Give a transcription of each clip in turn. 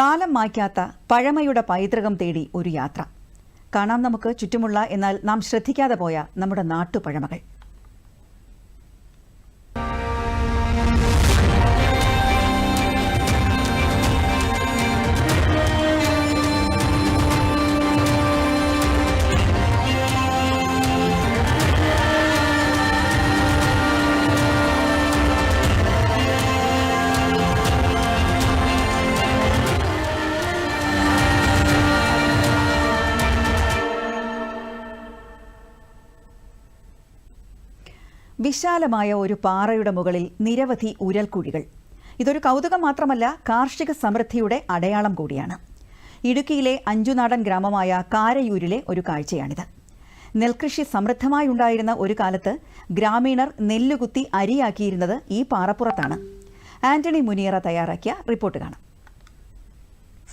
കാലം മായ്ക്കാത്ത പഴമയുടെ പൈതൃകം തേടി ഒരു യാത്ര. കാണാം നമുക്ക് ചുറ്റുമുള്ള എന്നാൽ നാം ശ്രദ്ധിക്കാതെ പോയ നമ്മുടെ നാട്ടുപഴമകൾ. വിശാലമായ ഒരു പാറയുടെ മുകളിൽ നിരവധി ഉരൽക്കുഴികൾ. ഇതൊരു കൗതുകം മാത്രമല്ല കാർഷിക സമൃദ്ധിയുടെ അടയാളം കൂടിയാണ്. ഇടുക്കിയിലെ അഞ്ചുനാടൻ ഗ്രാമമായ കാരയൂരിലെ ഒരു കാഴ്ചയാണിത്. നെൽകൃഷി സമൃദ്ധമായി ഉണ്ടായിരുന്ന ഒരു കാലത്ത് ഗ്രാമീണർ നെല്ലുകുത്തി അരിയാക്കിയിരുന്നത് ഈ പാറപ്പുറത്താണ്. ആന്റണി മുനിയറ തയ്യാറാക്കിയ റിപ്പോർട്ട് കാണാം.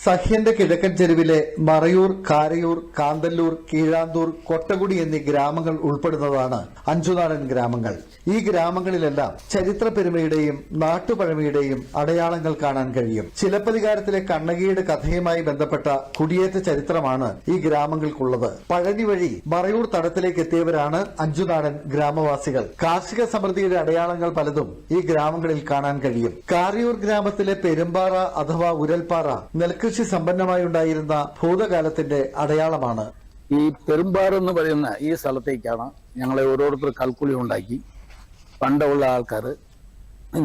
സഹ്യന്റെ കിഴക്കൻ ചെരുവിലെ മറയൂർ കാരയൂർ കാന്തല്ലൂർ കീഴാന്തൂർ കൊട്ടകുടി എന്നീ ഗ്രാമങ്ങൾ ഉൾപ്പെടുന്നതാണ് അഞ്ചുനാടൻ ഗ്രാമങ്ങൾ. ഈ ഗ്രാമങ്ങളിലെല്ലാം ചരിത്ര പെരുമയുടെയും നാട്ടുപഴമയുടെയും അടയാളങ്ങൾ കാണാൻ കഴിയും. ചിലപ്പതികാരത്തിലെ കണ്ണകിയുടെ കഥയുമായി ബന്ധപ്പെട്ട കുടിയേറ്റ ചരിത്രമാണ് ഈ ഗ്രാമങ്ങൾക്കുള്ളത്. പഴനി വഴി മറയൂർ തടത്തിലേക്ക് എത്തിയവരാണ് അഞ്ചുനാടൻ ഗ്രാമവാസികൾ. കാർഷിക സമൃദ്ധിയുടെ അടയാളങ്ങൾ പലതും ഈ ഗ്രാമങ്ങളിൽ കാണാൻ കഴിയും. കാരയൂർ ഗ്രാമത്തിലെ പെരുമ്പാറ അഥവാ ഉരൽപ്പാറ നെൽകൃഷി സമ്പന്നമായി ഉണ്ടായിരുന്ന ഭൂതകാലത്തിന്റെ അടയാളമാണ്. ഈ പെരുമ്പാറ എന്ന് പറയുന്ന ഈ സ്ഥലത്തേക്കാണ് ഞങ്ങളെ ഓരോരുത്തർ കൽക്കുളി ഉണ്ടാക്കി. പണ്ടുള്ള ആൾക്കാർ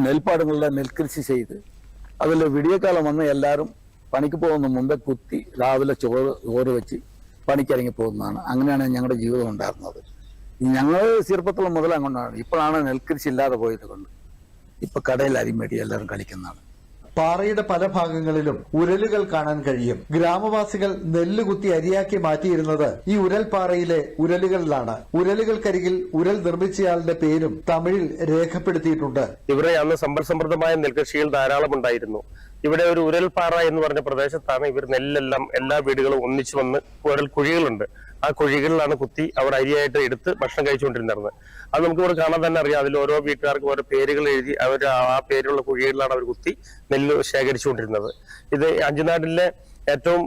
നെൽപ്പാടങ്ങളുടെ നെൽകൃഷി ചെയ്ത് അതിൽ വിടിയക്കാലം വന്ന് എല്ലാവരും പണിക്ക് പോകുന്ന മുമ്പേ കുത്തി രാവിലെ ചോറ് ചോറ് വെച്ച് പണിക്കിറങ്ങി പോകുന്നതാണ്. അങ്ങനെയാണ് ഞങ്ങളുടെ ജീവിതം ഉണ്ടായിരുന്നത്. ഞങ്ങൾ ചെറുപ്പത്തിൽ മുതൽ അങ്ങോട്ടാണ് ഇപ്പോഴാണ് നെൽകൃഷി ഇല്ലാതെ പോയത് കൊണ്ട്. ഇപ്പം കടയിൽ അരിമേടി എല്ലാവരും കളിക്കുന്നതാണ്. പാറയുടെ പല ഭാഗങ്ങളിലും ഉരലുകൾ കാണാൻ കഴിയും. ഗ്രാമവാസികൾ നെല്ലുകുത്തി അരിയാക്കി മാറ്റിയിരുന്നത് ഈ ഉരൽപാറയിലെ ഉരലുകളിലാണ്. ഉരലുകൾക്കരികിൽ ഉരൽ നിർമ്മിച്ചയാളുടെ പേരും തമിഴിൽ രേഖപ്പെടുത്തിയിട്ടുണ്ട്. ഇവിടെ അന്ന് സമ്പൽസമൃദ്ധമായ നെൽകൃഷികൾ ധാരാളം ഉണ്ടായിരുന്നു. ഇവിടെ ഒരു ഉരൽപാറ എന്ന് പറഞ്ഞ പ്രദേശത്താണ് ഇവർ നെല്ലെല്ലാം എല്ലാ വീടുകളും ഒന്നിച്ചു വന്ന് ഉരൽ കുഴികളുണ്ട്. ആ കുഴികളിലാണ് കുത്തി അവർ അരിയായിട്ട് എടുത്ത് ഭക്ഷണം കഴിച്ചുകൊണ്ടിരുന്നത്. അത് നമുക്ക് ഇവിടെ കാണാൻ തന്നെ അറിയാം. അതിൽ ഓരോ വീട്ടുകാർക്കും ഓരോ പേരുകൾ എഴുതി അവർ ആ പേരുള്ള കുഴികളിലാണ് അവർ കുത്തി നെല്ല് ശേഖരിച്ചുകൊണ്ടിരുന്നത്. ഇത് അഞ്ചുനാട്ടിലെ ഏറ്റവും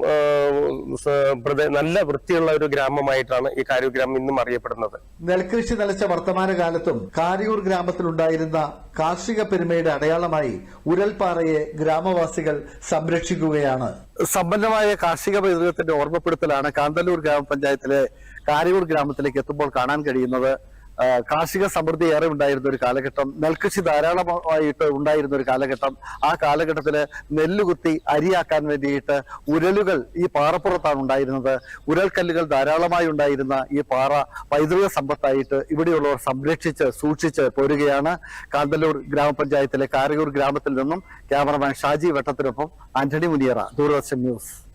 നല്ല വൃത്തിയുള്ള ഒരു ഗ്രാമമായിട്ടാണ് ഈ കാരൂർ ഗ്രാമം ഇന്നും അറിയപ്പെടുന്നത്. നെൽകൃഷി നിലച്ച വർത്തമാന കാലത്തും കാരൂർ ഗ്രാമത്തിലുണ്ടായിരുന്ന കാർഷിക പെരുമയുടെ അടയാളമായി ഉരൽപ്പാറയെ ഗ്രാമവാസികൾ സംരക്ഷിക്കുകയാണ്. സമ്പന്നമായ കാർഷിക പൈതൃകത്തിന്റെ ഓർമ്മപ്പെടുത്തലാണ് കാന്തല്ലൂർ ഗ്രാമപഞ്ചായത്തിലെ കാരൂർ ഗ്രാമത്തിലേക്ക് എത്തുമ്പോൾ കാണാൻ കഴിയുന്നത്. കാർഷിക സമൃദ്ധി ഏറെ ഉണ്ടായിരുന്ന ഒരു കാലഘട്ടം നെൽകൃഷി ധാരാളമായിട്ട് ഉണ്ടായിരുന്ന ഒരു കാലഘട്ടം. ആ കാലഘട്ടത്തിൽ നെല്ലുകുത്തി അരിയാക്കാൻ വേണ്ടിയിട്ട് ഉരലുകൾ ഈ പാറപ്പുറത്താണ് ഉണ്ടായിരുന്നത്. ഉരൽക്കല്ലുകൾ ധാരാളമായി ഉണ്ടായിരുന്ന ഈ പാറ പൈതൃക സമ്പത്തായിട്ട് ഇവിടെയുള്ളവർ സംരക്ഷിച്ച് സൂക്ഷിച്ച് പോരുകയാണ്. കാന്തല്ലൂർ ഗ്രാമപഞ്ചായത്തിലെ കാരയൂർ ഗ്രാമത്തിൽ നിന്നും ക്യാമറമാൻ ഷാജി വെട്ടത്തിനൊപ്പം ആന്റണി മുനിയറ ദൂരദർശൻ ന്യൂസ്.